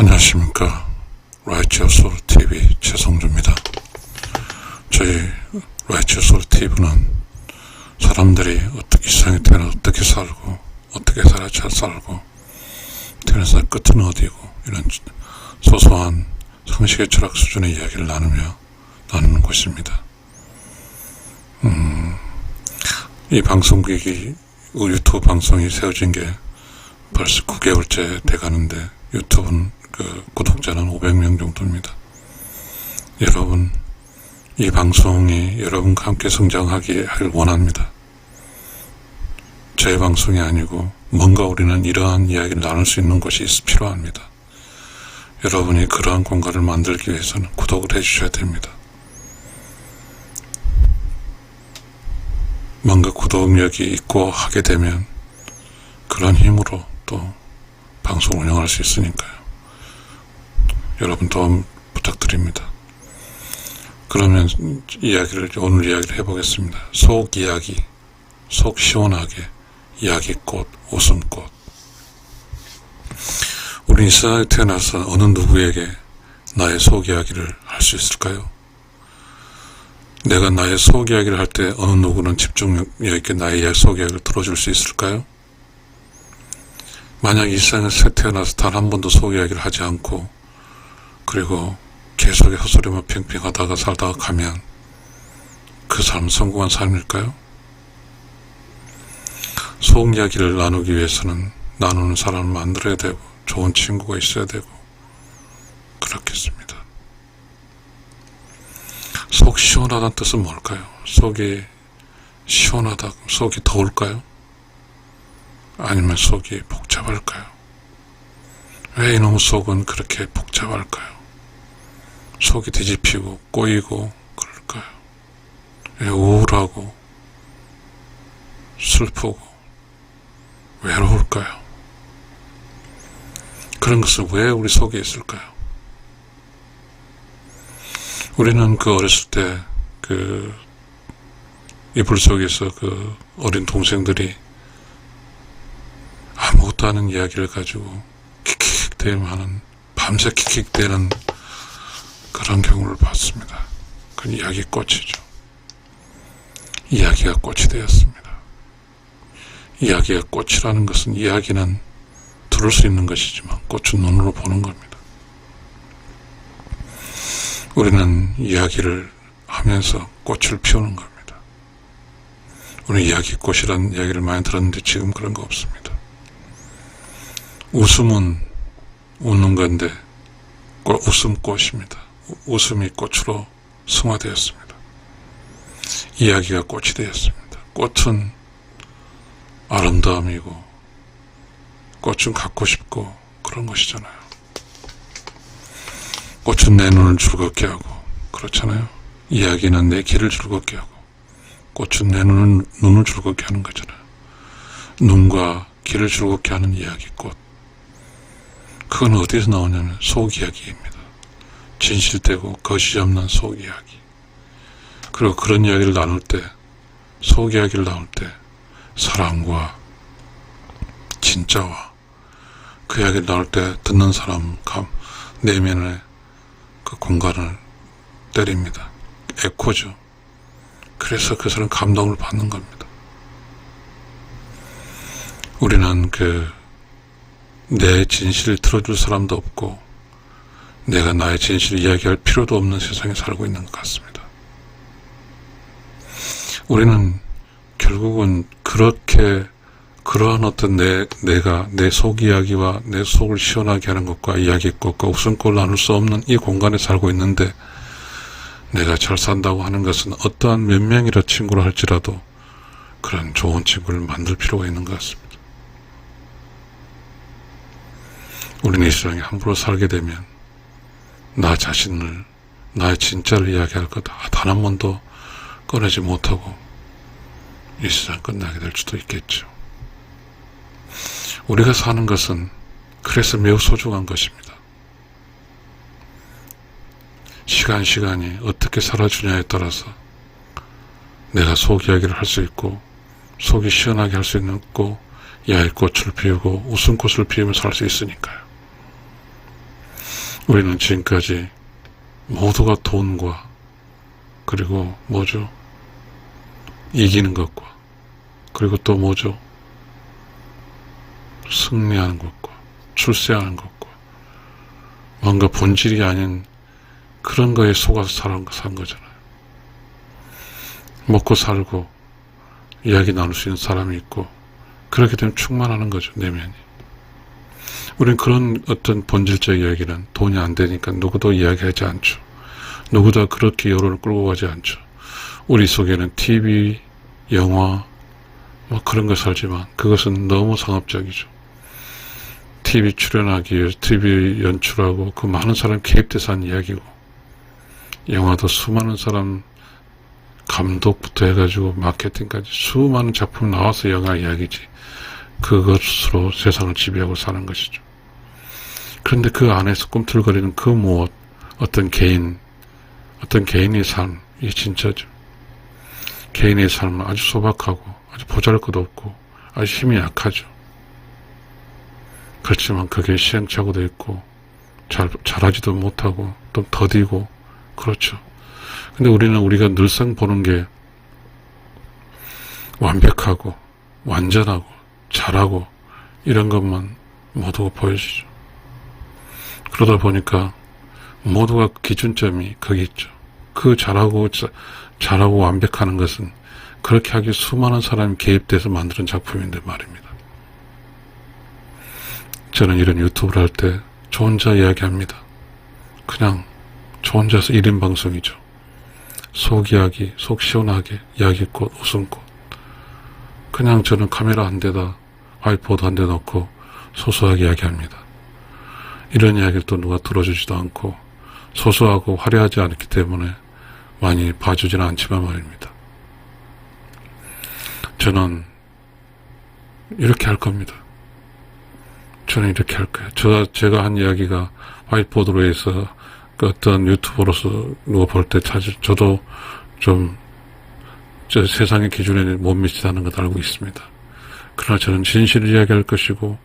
안녕하십니까. 라이치어 소울 TV 최성주입니다. 저희 라이치어 소울 TV는 사람들이 어떻게 이상에 태어나 어떻게 살고 어떻게 살아야 잘 살고 태어나서 끝은 어디고 이런 소소한 상식의 철학 수준의 이야기를 나누며 나누는 곳입니다. 음, 이 방송국이 유튜브 방송이 세워진 게 벌써 9개월째 돼가는데 유튜브는 그 구독자는 500명 정도입니다. 여러분 이 방송이 여러분과 함께 성장하기 하길 원합니다. 제 방송이 아니고 뭔가 우리는 이러한 이야기를 나눌 수 있는 있- 필요합니다. 여러분이 그러한 공간을 만들기 위해서는 구독을 해주셔야 됩니다. 뭔가 구독력이 있고 하게 되면 그런 힘으로 또 방송 운영할 수 있으니까요. 여러분 도움 부탁드립니다. 그러면 이야기를 오늘 이야기를 해보겠습니다. 속 이야기, 속 시원하게 이야기꽃, 웃음꽃. 우리 이 세상에 태어나서 어느 누구에게 나의 속 이야기를 할 수 있을까요? 내가 나의 속 이야기를 할 때 어느 누구는 집중력 있게 나의 속 이야기를 들어줄 수 있을까요? 만약 이 세상에 태어나서 단 한 번도 속 이야기를 하지 않고 그리고 계속 헛소리만 팽팽 하다가 살다가 가면 그 삶은 성공한 삶일까요? 속 이야기를 나누기 위해서는 나누는 사람을 만들어야 되고 좋은 친구가 있어야 되고 그렇겠습니다. 속 시원하다는 뜻은 뭘까요? 속이 시원하다, 속이 더울까요? 아니면 속이 복잡할까요? 왜 이놈의 속은 그렇게 복잡할까요? 속이 뒤집히고 꼬이고 그럴까요? 왜 우울하고 슬프고 외로울까요? 그런 것은 왜 우리 속에 있을까요? 우리는 그 어렸을 때 그 이불 속에서 그 어린 동생들이 아무것도 아는 이야기를 가지고 킥킥대하는 밤새 킥킥대는 그런 경우를 봤습니다. 그 이야기 꽃이죠. 이야기가 꽃이 되었습니다. 이야기가 꽃이라는 것은 이야기는 들을 수 있는 것이지만 꽃은 눈으로 보는 겁니다. 우리는 이야기를 하면서 꽃을 피우는 겁니다. 우리 이야기 꽃이라는 이야기를 많이 들었는데 지금 그런 거 없습니다. 웃음은 웃는 건데 꽃- 웃음 꽃입니다. 우- 웃음이 꽃으로 승화되었습니다. 이야기가 꽃이 되었습니다. 꽃은 아름다움이고 꽃은 갖고 싶고 그런 것이잖아요. 꽃은 내 눈을 즐겁게 하고 그렇잖아요. 이야기는 내 귀를 즐겁게 하고 꽃은 내 눈을, 눈을 즐겁게 하는 거잖아요. 눈과 귀를 즐겁게 하는 이야기 꽃. 그건 어디서 나오냐면 속 이야기입니다. 진실되고 거시 없는 속 이야기. 그리고 그런 이야기를 나눌 때, 속 이야기를 나눌 때, 사랑과 진짜와 그 이야기를 나눌 때 듣는 사람 감, 내면의 그 공간을 때립니다. 에코죠. 그래서 그 사람 감동을 받는 겁니다. 우리는 그, 내 진실을 들어줄 사람도 없고, 내가 나의 진실을 이야기할 필요도 없는 세상에 살고 있는 것 같습니다. 우리는 결국은 그렇게 그러한 어떤 내, 내가 내 속 이야기와 내 속을 시원하게 하는 것과 이야기꽃과 웃음꽃을 나눌 수 없는 이 공간에 살고 있는데 내가 잘 산다고 하는 것은 어떠한 몇 명이라 친구를 할지라도 그런 좋은 친구를 만들 필요가 있는 것 같습니다. 우리는 이 세상에 함부로 살게 되면 나 자신을 나의 진짜를 이야기할 것단한 번도 꺼내지 못하고 이 세상 끝나게 될 수도 있겠죠. 우리가 사는 것은 그래서 매우 소중한 것입니다. 시간 시간이 어떻게 살아주냐에 따라서 내가 속 이야기를 할 수 있고 속이 시원하게 할 수 있고 야일꽃을 피우고 웃음꽃을 피우면서 살 수 있으니까요. 우리는 지금까지 모두가 돈과 그리고 뭐죠? 이기는 것과 그리고 또 뭐죠? 승리하는 것과 출세하는 것과 뭔가 본질이 아닌 그런 거에 속아서 살, 산 거잖아요. 먹고 살고 이야기 나눌 수 있는 사람이 있고 그렇게 되면 충만하는 거죠 내면이. 우린 그런 어떤 본질적 이야기는 돈이 안 되니까 누구도 이야기하지 않죠. 누구도 그렇게 여론을 끌고 가지 않죠. 우리 속에는 TV, 영화, 뭐 그런 거 살지만 그것은 너무 상업적이죠. TV 출연하기 위해 TV 연출하고 그 많은 사람 개입돼서 한 이야기고 영화도 수많은 사람 감독부터 해가지고 마케팅까지 수많은 작품 나와서 영화 이야기지 그것으로 세상을 지배하고 사는 것이죠. 그런데 그 안에서 꿈틀거리는 그 무엇 어떤 개인 어떤 개인의 삶 이게 진짜죠. 개인의 삶은 아주 소박하고 아주 보잘 것 없고 아주 힘이 약하죠. 그렇지만 그게 시행착오도 있고 잘 잘하지도 못하고 또 더디고 그렇죠. 근데 우리는 우리가 늘상 보는 게 완벽하고 완전하고 잘하고 이런 것만 모두가 보여지죠. 그러다 보니까 모두가 기준점이 거기 있죠. 그 잘하고 자- 잘하고 완벽하는 것은 그렇게 하기 수많은 사람이 개입돼서 만드는 작품인데 말입니다. 저는 이런 유튜브를 할 때 저 혼자 이야기합니다. 그냥 저 혼자서 1인 방송이죠. 속 이야기, 속 시원하게 이야기꽃, 웃음꽃. 그냥 저는 카메라 한 대다 아이포드 한 대 넣고 소소하게 이야기합니다. 이런 이야기를 또 누가 들어주지도 않고 소소하고 화려하지 않기 때문에 많이 봐주지는 않지만 말입니다. 저는 이렇게 할 겁니다. 저는 이렇게 할 거예요. 저, 제가 한 이야기가 화이트보드로 해서 그 어떤 유튜버로서 누가 볼 때 사실 저도 좀, 저 세상의 기준에 못 미치다는 걸 알고 있습니다. 그러나 저는 진실을 이야기할 것이고,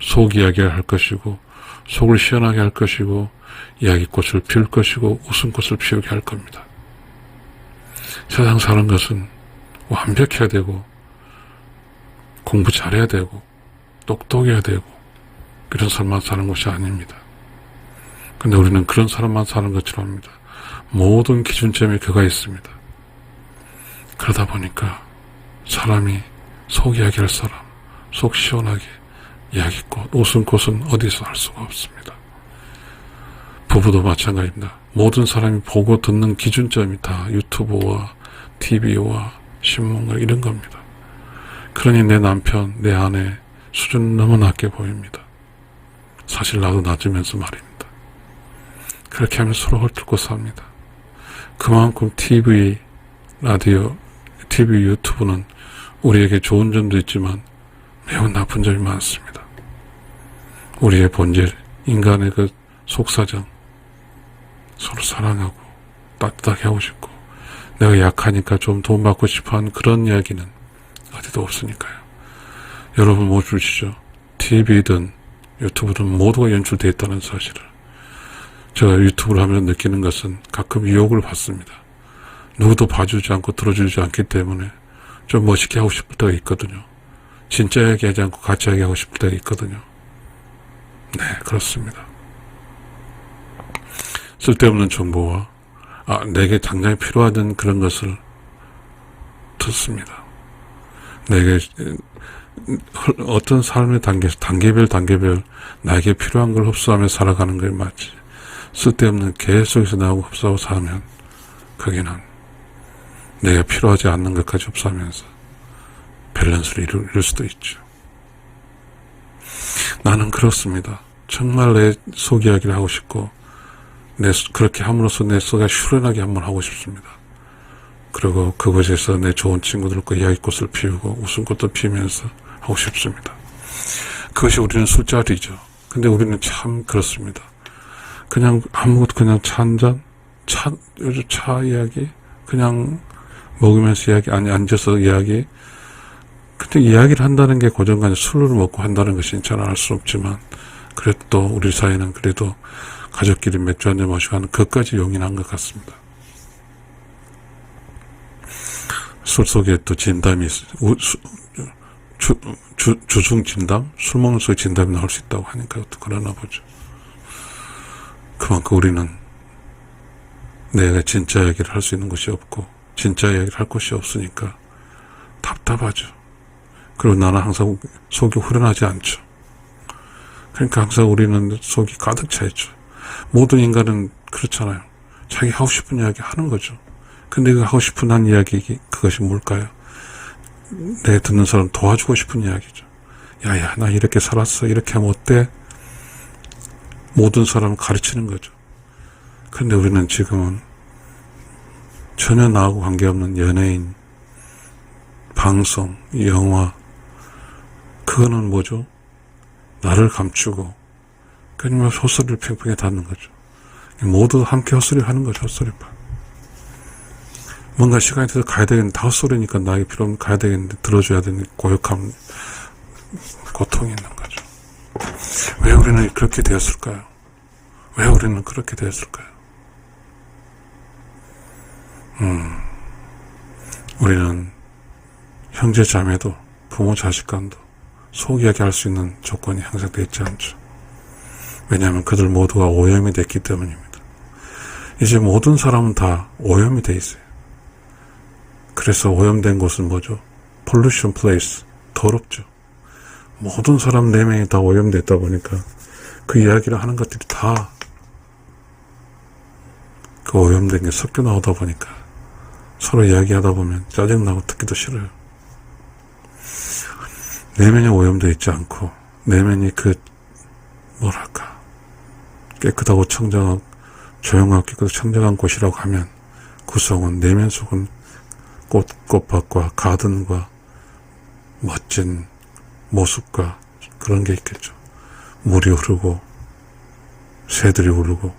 속 이야기를 할 것이고, 속을 시원하게 할 것이고, 이야기꽃을 피울 것이고, 웃음꽃을 피우게 할 겁니다. 세상 사는 것은 완벽해야 되고, 공부 잘해야 되고, 똑똑해야 되고, 그런 사람만 사는 것이 아닙니다. 근데 우리는 그런 사람만 사는 것처럼 합니다. 모든 기준점에 그가 있습니다. 그러다 보니까 사람이 속 이야기할 사람, 속 시원하게 이야기꽃, 웃음꽃은 어디서 할 수가 없습니다. 부부도 마찬가지입니다. 모든 사람이 보고 듣는 기준점이 다 유튜브와 TV와 신문과 이런 겁니다. 그러니 내 남편, 내 아내 수준 너무 낮게 보입니다. 사실 나도 낮으면서 말입니다. 그렇게 하면 서로 헐뜯고 삽니다. 그만큼 TV, 라디오, TV, 유튜브는 우리에게 좋은 점도 있지만 매우 나쁜 점이 많습니다. 우리의 본질, 인간의 그 속사정, 서로 사랑하고 따뜻하게 하고 싶고 내가 약하니까 좀돈 받고 싶어 하는 그런 이야기는 어디도 없으니까요. 여러분 뭐 주시죠? TV든 유튜브든 모두가 연출되어 있다는 사실을 제가 유튜브를 하면서 느끼는 것은 가끔 유혹을 받습니다. 누구도 봐주지 않고 들어주지 않기 때문에 좀 멋있게 하고 싶을 때가 있거든요. 진짜 얘기하지 않고 같이 얘기하고 싶을 때가 있거든요. 네, 그렇습니다. 쓸데없는 정보와 아, 내게 당장 필요하던 그런 것을 듣습니다. 내게 어떤 삶의 단계, 단계별 단계별 나에게 필요한 걸 흡수하며 살아가는 게 맞지. 쓸데없는 계속해서 나하고 흡수하고 살면 거기는 내가 필요하지 않는 것까지 흡수하면서 밸런스를 이룰 수도 있죠. 나는 그렇습니다. 정말 내 속 이야기를 하고 싶고 내 그렇게 함으로써 내 속에 슈련하게 한번 하고 싶습니다. 그리고 그곳에서 내 좋은 친구들과 이야기꽃을 피우고 웃음꽃도 피우면서 하고 싶습니다. 그것이 우리는 술자리죠. 근데 우리는 참 그렇습니다. 그냥 아무것도 그냥 차 한 잔, 차, 요즘 차 이야기, 그냥 먹으면서 이야기, 아니, 앉아서 이야기. 근데 이야기를 한다는 게 고정관념 술을 먹고 한다는 것이 저는 알수 없지만, 그래도 또 우리 사회는 그래도 가족끼리 맥주 한잔 마시고 하는 그것까지 용인한 것 같습니다. 술 속에 또 진담이, 있- 우- 수- 주, 주, 주중 진담? 술 먹는 속에 진담이 나올 수 있다고 하니까 또 그러나 보죠. 그만큼 우리는 내가 진짜 이야기를 할 수 있는 곳이 없고, 진짜 이야기를 할 곳이 없으니까 답답하죠. 그리고 나는 항상 속이 후련하지 않죠. 그러니까 항상 우리는 속이 가득 차 있죠. 모든 인간은 그렇잖아요. 자기 하고 싶은 이야기 하는 거죠. 근데 그 하고 싶은 한 이야기, 그것이 뭘까요? 내 듣는 사람 도와주고 싶은 이야기죠. 야 야, 나 이렇게 살았어. 이렇게 하면 어때? 모든 사람을 가르치는 거죠. 근데 우리는 지금은 전혀 나하고 관계없는 연예인, 방송, 영화, 그거는 뭐죠? 나를 감추고, 그냥 헛소리를 팽팽히 닫는 거죠. 모두 함께 헛소리 하는 거죠, 헛소리판. 뭔가 시간이 돼서 가야 되겠는데, 다 헛소리니까 나에게 필요 없는 가야 되겠는데, 들어줘야 되는 고역함, 고통이 있는 거죠. 왜 우리는 그렇게 되었을까요? 왜 우리는 그렇게 되었을까요? 음, 우리는 형제 자매도 부모 자식 간도 속 이야기 할 수 있는 조건이 항상 되어 있지 않죠. 왜냐하면 그들 모두가 오염이 됐기 때문입니다. 이제 모든 사람은 다 오염이 돼 있어요. 그래서 오염된 곳은 뭐죠? pollution place. 더럽죠. 모든 사람 네 명이 다 오염됐다 보니까 그 이야기를 하는 것들이 다 그 오염된 게 섞여 나오다 보니까 서로 이야기하다 보면 짜증나고 듣기도 싫어요. 내면이 오염되어 있지 않고 내면이 그 뭐랄까 깨끗하고 청정하고 조용하고 깨끗하고 청정한 곳이라고 하면 그 속은 내면 속은 꽃, 꽃밭과 가든과 멋진 모습과 그런 게 있겠죠. 물이 흐르고 새들이 울고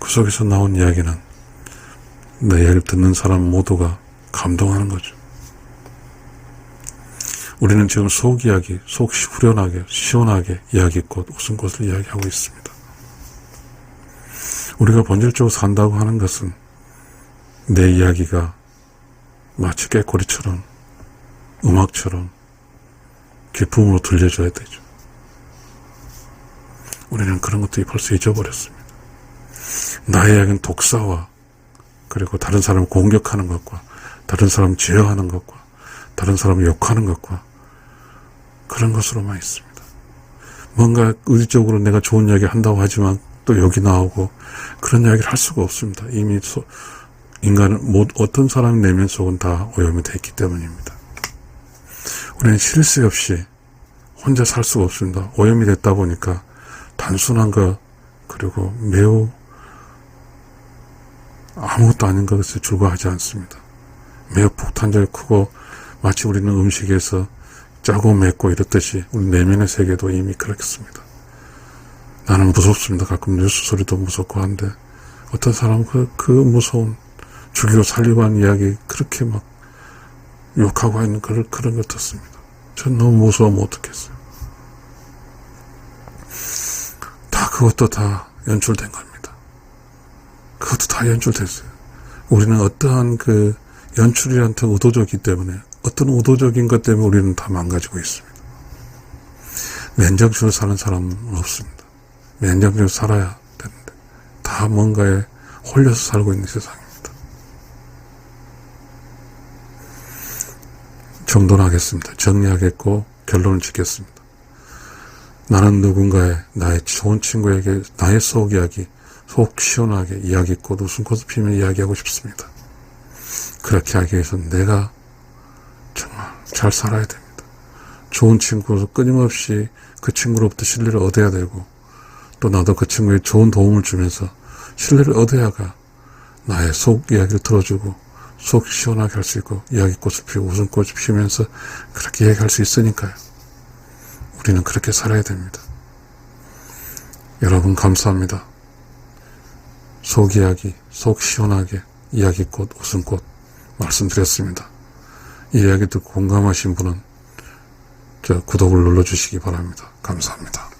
그 속에서 나온 이야기는 내 이야기를 듣는 사람 모두가 감동하는 거죠. 우리는 지금 속 이야기, 속 후련하게, 시원하게 이야기꽃, 웃음꽃을 이야기하고 있습니다. 우리가 본질적으로 산다고 하는 것은 내 이야기가 마치 깨꼬리처럼, 음악처럼 기쁨으로 들려줘야 되죠. 우리는 그런 것들이 벌써 잊어버렸습니다. 나의 이야기는 독사와 그리고 다른 사람을 공격하는 것과 다른 사람을 제어하는 것과 다른 사람을 욕하는 것과 그런 것으로만 있습니다. 뭔가 의지적으로 내가 좋은 이야기 한다고 하지만 또 욕이 나오고 그런 이야기를 할 수가 없습니다. 이미 소, 인간은 못, 어떤 사람 내면 속은 다 오염이 되어 있기 때문입니다. 우리는 실수 없이 혼자 살 수가 없습니다. 오염이 됐다 보니까 단순한 것 그리고 매우 아무것도 아닌 것에 불과하지 않습니다. 매우 폭탄적이 크고 마치 우리는 음식에서 짜고 맵고 이렇듯이 우리 내면의 세계도 이미 그렇습니다. 나는 무섭습니다. 가끔 뉴스 소리도 무섭고 한데 어떤 사람은 그, 그 무서운 죽이고 살리고 하는 이야기 그렇게 막 욕하고 있는 그런, 그런 것 같습니다. 전 너무 무서우면 어떡했어요. 다 그것도 다 연출된 겁니다. 그것도 다 연출됐어요. 우리는 어떠한 그 연출이란 더 의도적이기 때문에 어떤 의도적인 것 때문에 우리는 다 망가지고 있습니다. 맨정신으로 사는 사람은 없습니다. 맨정신으로 살아야 되는데 다 뭔가에 홀려서 살고 있는 세상입니다. 정돈하겠습니다. 정리하겠고 결론을 짓겠습니다. 나는 누군가의 나의 좋은 친구에게 나의 속 이야기, 속 시원하게 이야기꽃 웃음꽃을 피며 이야기하고 싶습니다. 그렇게 하기 위해서는 내가 잘 살아야 됩니다. 좋은 친구로서 끊임없이 그 친구로부터 신뢰를 얻어야 되고 또 나도 그 친구에 좋은 도움을 주면서 신뢰를 얻어야가 나의 속 이야기를 들어주고 속 시원하게 할 수 있고 이야기꽃을 피우고 웃음꽃을 피우면서 그렇게 얘기할 수 있으니까요. 우리는 그렇게 살아야 됩니다. 여러분 감사합니다. 속 이야기, 속 시원하게 이야기꽃, 웃음꽃 말씀드렸습니다. 이 이야기 듣고 공감하신 분은 저 구독을 눌러주시기 바랍니다. 감사합니다.